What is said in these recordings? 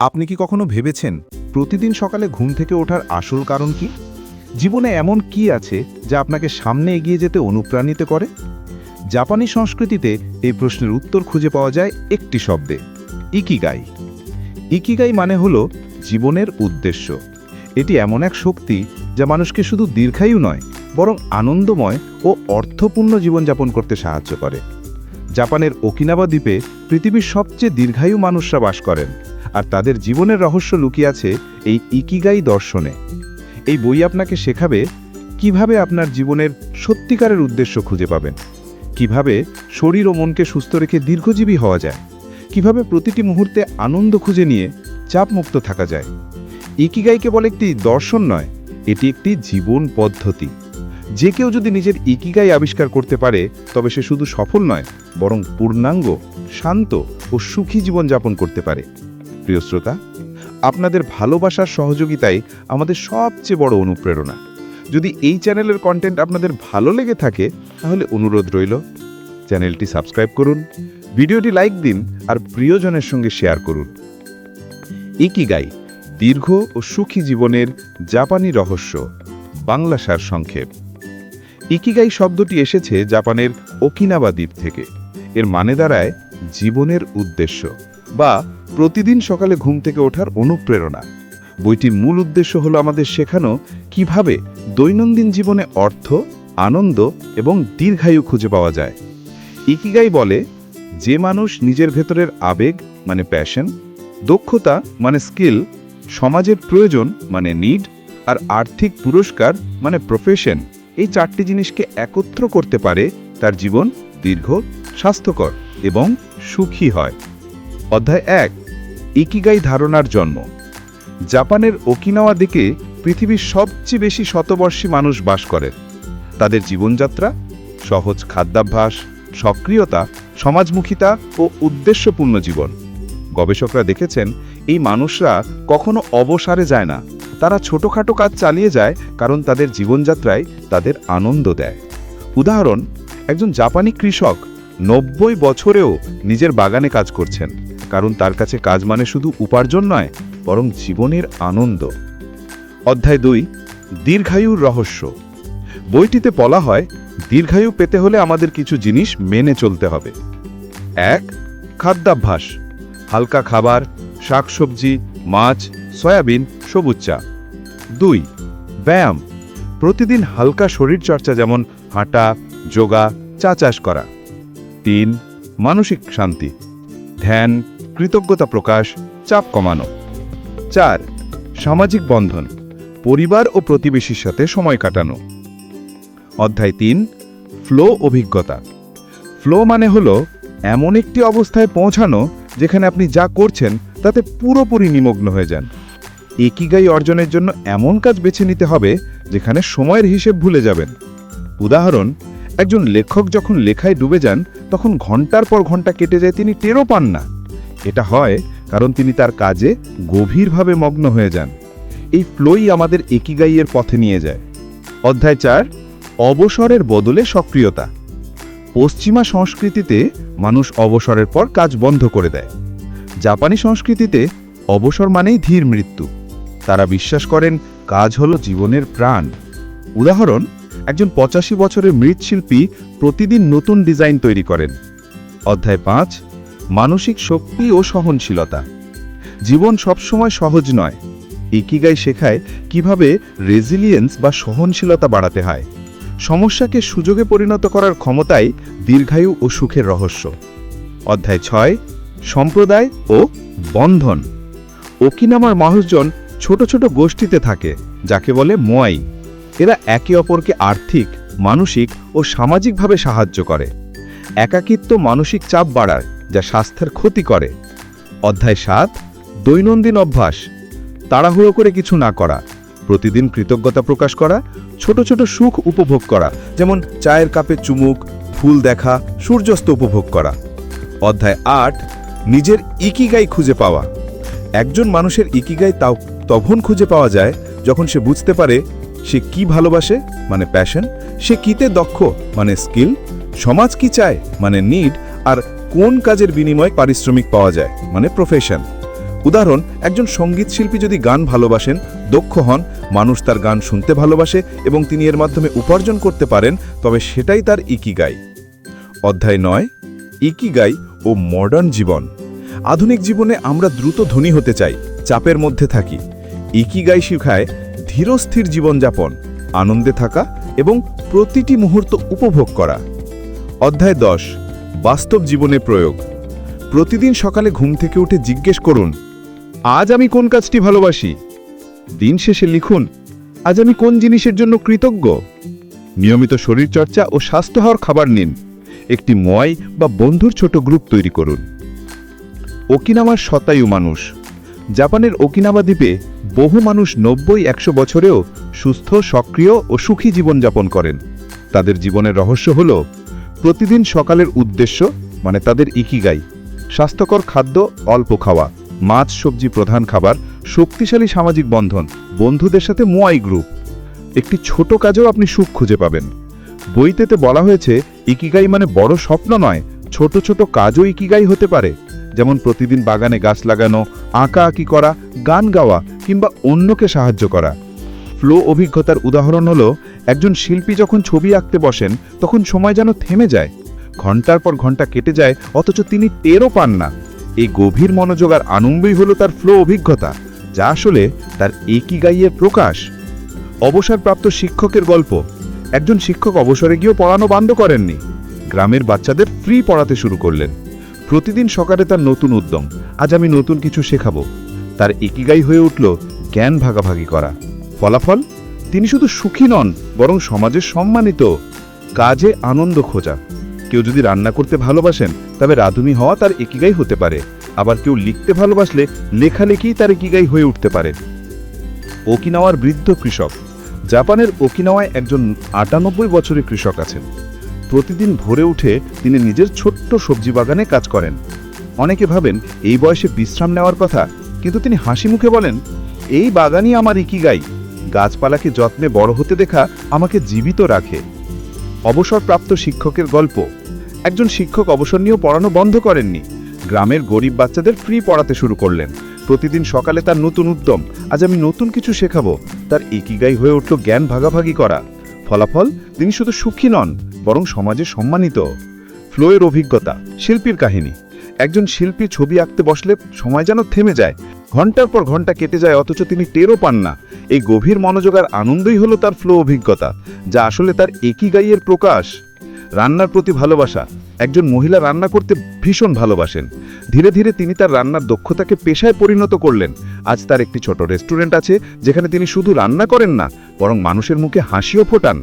আপনি কি কখনো ভেবেছেন প্রতিদিন সকালে ঘুম থেকে ওঠার আসল কারণ কি? জীবনে এমন কি আছে যা আপনাকে সামনে এগিয়ে যেতে অনুপ্রাণিত করে? জাপানি সংস্কৃতিতে এই প্রশ্নের উত্তর খুঁজে পাওয়া যায় একটি শব্দে, ইকিগাই। ইকিগাই মানে হল জীবনের উদ্দেশ্য। এটি এমন এক শক্তি যা মানুষকে শুধু দীর্ঘায়ু নয়, বরং আনন্দময় ও অর্থপূর্ণ জীবনযাপন করতে সাহায্য করে। জাপানের ওকিনাবা দ্বীপে পৃথিবীর সবচেয়ে দীর্ঘায়ু মানুষরা বাস করেন। আর তাদের জীবনের রহস্য লুকিয়ে আছে এই ইকিগাই দর্শনে। এই বই আপনাকে শেখাবে কীভাবে আপনার জীবনের সত্যিকারের উদ্দেশ্য খুঁজে পাবেন, কীভাবে শরীর ও মনকে সুস্থ রেখে দীর্ঘজীবী হওয়া যায়, কীভাবে প্রতিটি মুহূর্তে আনন্দ খুঁজে নিয়ে চাপমুক্ত থাকা যায়। ইকিগাইকে বলে একটি দর্শন নয়, এটি একটি জীবন পদ্ধতি। যে কেউ যদি নিজের ইকিগাই আবিষ্কার করতে পারে, তবে সে শুধু সফল নয়, বরং পূর্ণাঙ্গ, শান্ত ও সুখী জীবনযাপন করতে পারে। প্রিয় শ্রোতা, আপনাদের ভালোবাসার সহযোগিতাই আমাদের সবচেয়ে বড় অনুপ্রেরণা। যদি এই চ্যানেলের কন্টেন্ট আপনাদের ভালো লেগে থাকে, তাহলে অনুরোধ রইল, চ্যানেলটি সাবস্ক্রাইব করুন, ভিডিওটি লাইক দিন, আর প্রিয়জনের সঙ্গে শেয়ার করুন। ইকিগাই দীর্ঘ ও সুখী জীবনের জাপানি রহস্য, বাংলা সার সংক্ষেপ। ইকিগাই শব্দটি এসেছে জাপানের ওকিনাবা দ্বীপ থেকে। এর মানে দাঁড়ায় জীবনের উদ্দেশ্য। বা প্রতিদিন সকালে ঘুম থেকে ওঠার অনুপ্রেরণা। বইটির মূল উদ্দেশ্য হলো আমাদের শেখানো কীভাবে দৈনন্দিন জীবনে অর্থ, আনন্দ এবং দীর্ঘায়ু খুঁজে পাওয়া যায়। ইকিগাই বলে, যে মানুষ নিজের ভেতরের আবেগ মানে প্যাশন দক্ষতা মানে স্কিল সমাজের প্রয়োজন মানে নিড আর আর্থিক পুরস্কার মানে প্রফেশন এই চারটি জিনিসকে একত্র করতে পারে তার জীবন দীর্ঘ, স্বাস্থ্যকর এবং সুখী হয়। অধ্যায় এক, ইকিগাই ধারণার জন্ম। জাপানের ওকিনাওয়া দিকে পৃথিবীর সবচেয়ে বেশি শতবর্ষী মানুষ বাস করেন তাদের জীবনযাত্রা, সহজ খাদ্যাভ্যাস, সক্রিয়তা, সমাজমুখিতা ও উদ্দেশ্যপূর্ণ জীবন। গবেষকরা দেখেছেন, এই মানুষরা কখনো অবসারে যায় না। তারা ছোটখাটো কাজ চালিয়ে যায় কারণ তাদের জীবনযাত্রায় তাদের আনন্দ দেয়। উদাহরণ, একজন জাপানি কৃষক নব্বই বছরেও নিজের বাগানে কাজ করছেন। কারণ তার কাছে কাজ মানে শুধু উপার্জন নয়, বরং জীবনের আনন্দ। অধ্যায় দুই, দীর্ঘায়ুর রহস্য। বইটিতে বলা হয়, দীর্ঘায়ু পেতে হলে আমাদের কিছু জিনিস মেনে চলতে হবে। এক, খাদ্যাভ্যাস। হালকা খাবার, শাকসবজি, মাছ, সয়াবিন, সবুজ চা। দুই, ব্যায়াম। প্রতিদিন হালকা শরীরচর্চা যেমন হাঁটা, যোগা, চা চাষ করা। তিন, মানসিক শান্তি। ধ্যান কৃতজ্ঞতা প্রকাশ, চাপ কমানো। চার, সামাজিক বন্ধন, পরিবার ও প্রতিবেশীর সাথে সময় কাটানো। অধ্যায় তিন, ফ্লো অভিজ্ঞতা। ফ্লো মানে হলো এমন একটি অবস্থায় পৌঁছানো যেখানে আপনি যা করছেন তাতে পুরোপুরি নিমগ্ন হয়ে যান। একিগাই অর্জনের জন্য এমন কাজ বেছে নিতে হবে যেখানে সময়ের হিসেব ভুলে যাবেন। উদাহরণ, একজন লেখক যখন লেখায় ডুবে যান, তখন ঘণ্টার পর ঘণ্টা কেটে যায়, তিনি টেরও পান না। এটা হয় কারণ তিনি তার কাজে গভীরভাবে মগ্ন হয়ে যান। এই ফ্লোই আমাদের একিগাইয়ের পথে নিয়ে যায়। অধ্যায় চার, অবসরের বদলে সক্রিয়তা। পশ্চিমা সংস্কৃতিতে মানুষ অবসরের পর কাজ বন্ধ করে দেয়। জাপানি সংস্কৃতিতে অবসর মানেই ধীর মৃত্যু। তারা বিশ্বাস করেন কাজ হলো জীবনের প্রাণ। উদাহরণ, একজন পঁচাশি বছরের মৃৎশিল্পী প্রতিদিন নতুন ডিজাইন তৈরি করেন। অধ্যায় পাঁচ মানসিক শক্তি ও সহনশীলতা। জীবন সবসময় সহজ নয়। ইকিগাই শেখায় কীভাবে রেজিলিয়েন্স বা সহনশীলতা বাড়াতে হয়। সমস্যাকে সুযোগে পরিণত করার ক্ষমতাই দীর্ঘায়ু ও সুখের রহস্য। অধ্যায় ছয়, সম্প্রদায় ও বন্ধন। ওকিনামার মানুষজন ছোট ছোট গোষ্ঠীতে থাকে, যাকে বলে মোয়াই। এরা একে অপরকে আর্থিক, মানসিক ও সামাজিকভাবে সাহায্য করে। একাকিত্ব মানসিক চাপ বাড়ায়। যা স্বাস্থ্যের ক্ষতি করে। অধ্যায় সাত, দৈনন্দিন অভ্যাস। তাড়াহুড়ো করে কিছু না করা। প্রতিদিন কৃতজ্ঞতা প্রকাশ করা, ছোট ছোট সুখ উপভোগ করা, যেমন চায়ের কাপে চুমুক, ফুল দেখা, সূর্যাস্ত উপভোগ করা। অধ্যায় আট, নিজের ইকিগাই খুঁজে পাওয়া। একজন মানুষের ইকিগাই তাও তখন খুঁজে পাওয়া যায় যখন সে বুঝতে পারে সে কি ভালোবাসে মানে প্যাশন সে কিতে দক্ষ মানে স্কিল সমাজ কি চায় মানে নিড আর কোন কাজের বিনিময়ে পারিশ্রমিক পাওয়া যায়? মানে প্রফেশন উদাহরণ, একজন সংগীত শিল্পী যদি গান ভালোবাসেন, দক্ষ হন, মানুষ তার গান শুনতে ভালোবাসে এবং তিনি এর মাধ্যমে উপার্জন করতে পারেন, তবে সেটাই তার ইকিগাই। অধ্যায় নয়, ইকিগাই ও মডার্ন জীবন। আধুনিক জীবনে আমরা দ্রুত ধনী হতে চাই, চাপের মধ্যে থাকি। ইকিগাই শিখায় ধীরস্থির জীবনযাপন, আনন্দে থাকা এবং প্রতিটি মুহূর্ত উপভোগ করা। অধ্যায় দশ বাস্তব জীবনে প্রয়োগ। প্রতিদিন সকালে ঘুম থেকে উঠে জিজ্ঞেস করুন, আজ আমি কোন কাজটি ভালোবাসি? দিন শেষে লিখুন, আজ আমি কোন জিনিসের জন্য কৃতজ্ঞ? নিয়মিত শরীরচর্চা ও স্বাস্থ্য হওয়ার খাবার নিন, একটি ময় বা বন্ধুর ছোট গ্রুপ তৈরি করুন। ওকিনামার শতায়ু মানুষ। জাপানের ওকিনাওয়া দ্বীপে বহু মানুষ নব্বই একশো বছরেও সুস্থ, সক্রিয় ও সুখী জীবনযাপন করেন। তাদের জীবনের রহস্য হল প্রতিদিন সকালের উদ্দেশ্য মানে তাদের ইকিগাই, স্বাস্থ্যকর খাদ্য, অল্প খাওয়া, মাছ, সবজি প্রধান খাবার, শক্তিশালী সামাজিক বন্ধন, বন্ধুদের সাথে মোয়াই গ্রুপ। একটি ছোট কাজেও আপনি সুখ খুঁজে পাবেন। বইতেতে বলা হয়েছে, ইকিগাই মানে বড় স্বপ্ন নয়, ছোট ছোট কাজও ইকিগাই হতে পারে। যেমন প্রতিদিন বাগানে গাছ লাগানো, আঁকা আঁকি করা, গান গাওয়া, কিংবা অন্যকে সাহায্য করা। ফ্লো অভিজ্ঞতার উদাহরণ হলো, একজন শিল্পী যখন ছবি আঁকতে বসেন, তখন সময় যেন থেমে যায়। ঘণ্টার পর ঘণ্টা কেটে যায়, অথচ তিনি টেরও পান না। এই গভীর মনোযোগ আর আনন্দই হলো তার ফ্লো অভিজ্ঞতা, যা আসলে তার একই গাইয়ের প্রকাশ। অবসরপ্রাপ্ত শিক্ষকের গল্প, একজন শিক্ষক অবসরে গিয়েও পড়ানো বন্ধ করেননি। গ্রামের বাচ্চাদের ফ্রি পড়াতে শুরু করলেন। প্রতিদিন সকালে তার নতুন উদ্যম, আজ আমি নতুন কিছু শেখাবো। তার একিগাই হয়ে উঠল জ্ঞান ভাগাভাগি করা। ফলাফল? তিনি শুধু সুখী নন, বরং সমাজের সম্মানিত। কাজে আনন্দ খোঁজা। কেউ যদি রান্না করতে ভালোবাসেন, তবে রাঁধুনি হওয়া তার একিগাই হতে পারে। আবার কেউ লিখতে ভালোবাসলে লেখালেখি তার একিগাই হয়ে উঠতে পারে। ওকিনাওয়ার বৃদ্ধ কৃষক। জাপানের ওকিনাওয়ায় একজন আটানব্বই বছরের কৃষক আছেন। প্রতিদিন ভোরে উঠে তিনি নিজের ছোট্ট সবজি বাগানে কাজ করেন। অনেকে ভাবেন এই বয়সে বিশ্রাম নেওয়ার কথা, কিন্তু তিনি হাসি মুখে বলেন, এই বাগানই আমার ইকিগাই গাছপালাকে যত্নে বড় হতে দেখা আমাকে জীবিত রাখে। অবসরপ্রাপ্ত শিক্ষকের গল্প। একজন শিক্ষক অবসর নিয়েও পড়ানো বন্ধ করেননি। গ্রামের গরিব বাচ্চাদের ফ্রি পড়াতে শুরু করলেন। প্রতিদিন সকালে তার নতুন উদ্যম, আজ আমি নতুন কিছু শেখাবো। তার ইকিগাই হয়ে উঠল জ্ঞান ভাগাভাগি করা। ফলাফল, তিনি শুধু সুখী নন, বরং সমাজে সম্মানিত। ফ্লোয়ের অভিজ্ঞতা, শিল্পীর কাহিনী। একজন শিল্পী ছবি আঁকতে বসলে সময় যেন থেমে যায়। ঘণ্টার পর ঘণ্টা কেটে যায়, অথচ তিনি টেরও পান না। এই গভীর মনোযোগ আর আনন্দই হলো তার ফ্লো অভিজ্ঞতা, যা আসলে তার একই গাইয়ের প্রকাশ। রান্নার প্রতি ভালোবাসা, একজন মহিলা রান্না করতে ভীষণ ভালোবাসেন। ধীরে ধীরে তিনি তার রান্নার দক্ষতাকে পেশায় পরিণত করলেন। আজ তার একটি ছোট রেস্টুরেন্ট আছে, যেখানে তিনি শুধু রান্না করেন না, বরং মানুষের মুখে হাসিও ফোটান।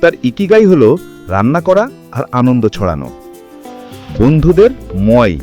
তার ইকিগাই হলো রান্না করা আর আনন্দ ছড়ানো। বন্ধুদের ময়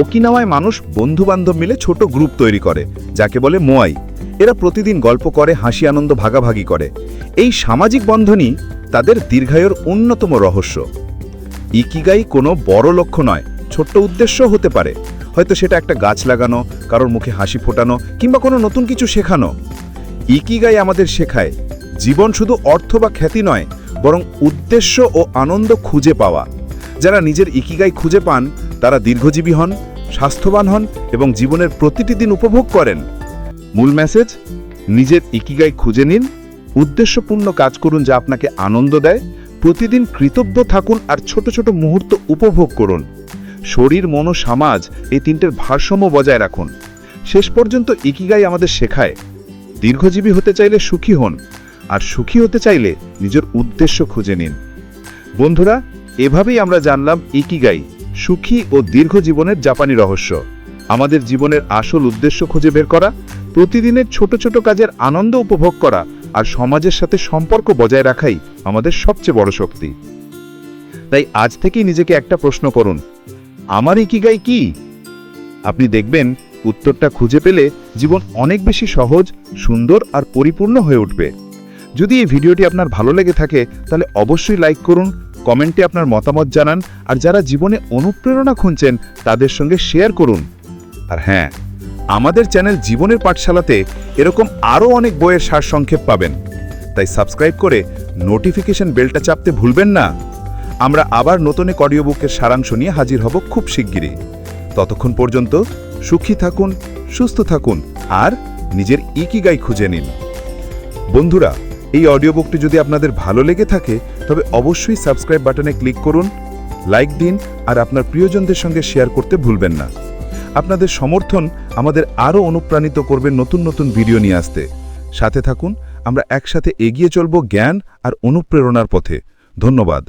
ওকিনাওয়ায় মানুষ বন্ধু বান্ধব মিলে ছোট গ্রুপ তৈরি করে, যাকে বলে ময় এরা প্রতিদিন গল্প করে, হাসি, আনন্দ ভাগাভাগি করে। এই সামাজিক বন্ধনই তাদের দীর্ঘায়ুর অন্যতম রহস্য। ইকিগাই কোনো বড় লক্ষ্য নয়, ছোট্ট উদ্দেশ্য হতে পারে। হয়তো সেটা একটা গাছ লাগানো, কারোর মুখে হাসি ফোটানো, কিংবা কোনো নতুন কিছু শেখানো। ইকিগাই আমাদের শেখায়, জীবন শুধু অর্থ বা খ্যাতি নয়, বরং উদ্দেশ্য ও আনন্দ খুঁজে পাওয়া। যারা নিজের ইকিগাই খুঁজে পান, তারা দীর্ঘজীবী হন, স্বাস্থ্যবান হন এবং জীবনের প্রতিটি দিন উপভোগ করেন। মূল মেসেজ নিজের ইকিগাই খুঁজে নিন, উদ্দেশ্যপূর্ণ কাজ করুন যা আপনাকে আনন্দ দেয়, প্রতিদিন কৃতজ্ঞ থাকুন আর ছোট ছোট মুহূর্ত উপভোগ করুন। শরীর, মন সমাজ এই তিনটের ভারসাম্য বজায় রাখুন। শেষ পর্যন্ত ইকিগাই আমাদের শেখায়, দীর্ঘজীবী হতে চাইলে সুখী হন, আর সুখী হতে চাইলে নিজের উদ্দেশ্য খুঁজে নিন। বন্ধুরা, এভাবেই আমরা জানলাম ইকিগাই সুখী ও দীর্ঘ জীবনের জাপানি রহস্য। আমাদের জীবনের আসল উদ্দেশ্য খুঁজে বের করা প্রতিদিনের ছোট ছোট কাজের আনন্দ উপভোগ করা আর সমাজের সাথে সম্পর্ক বজায় রাখাই আমাদের সবচেয়ে বড় শক্তি। তাই আজ থেকেই নিজেকে একটা প্রশ্ন করুন, আমার ইকিগাই কি? আপনি দেখবেন উত্তরটা খুঁজে পেলে জীবন অনেক বেশি সহজ, সুন্দর আর পরিপূর্ণ হয়ে উঠবে। যদি এই ভিডিওটি আপনার ভালো লেগে থাকে, তাহলে অবশ্যই লাইক করুন, কমেন্টে আপনার মতামত জানান, আর যারা জীবনে অনুপ্রেরণা খুঁজছেন, তাদের সঙ্গে শেয়ার করুন। আর হ্যাঁ আমাদের চ্যানেল জীবনের পাঠশালাতে এরকম আরও অনেক বইয়ের সারসংক্ষেপ পাবেন। তাই সাবস্ক্রাইব করে নোটিফিকেশন বেলটা চাপতে ভুলবেন না। আমরা আবার নতুন এক অডিও বুকের সারাংশ নিয়ে হাজির হব খুব শিগগিরই। ততক্ষণ পর্যন্ত সুখী থাকুন, সুস্থ থাকুন আর নিজের ইকিগাই খুঁজে নিন। বন্ধুরা, এই অডিও বুকটি যদি আপনাদের ভালো লেগে থাকে, তবে অবশ্যই সাবস্ক্রাইব বাটনে ক্লিক করুন, লাইক দিন আর আপনার প্রিয়জনদের সঙ্গে শেয়ার করতে ভুলবেন না। আপনাদের সমর্থন আমাদের আরও অনুপ্রাণিত করবে নতুন নতুন ভিডিও নিয়ে আসতে। সাথে থাকুন, আমরা একসাথে এগিয়ে চলব জ্ঞান আর অনুপ্রেরণার পথে। ধন্যবাদ।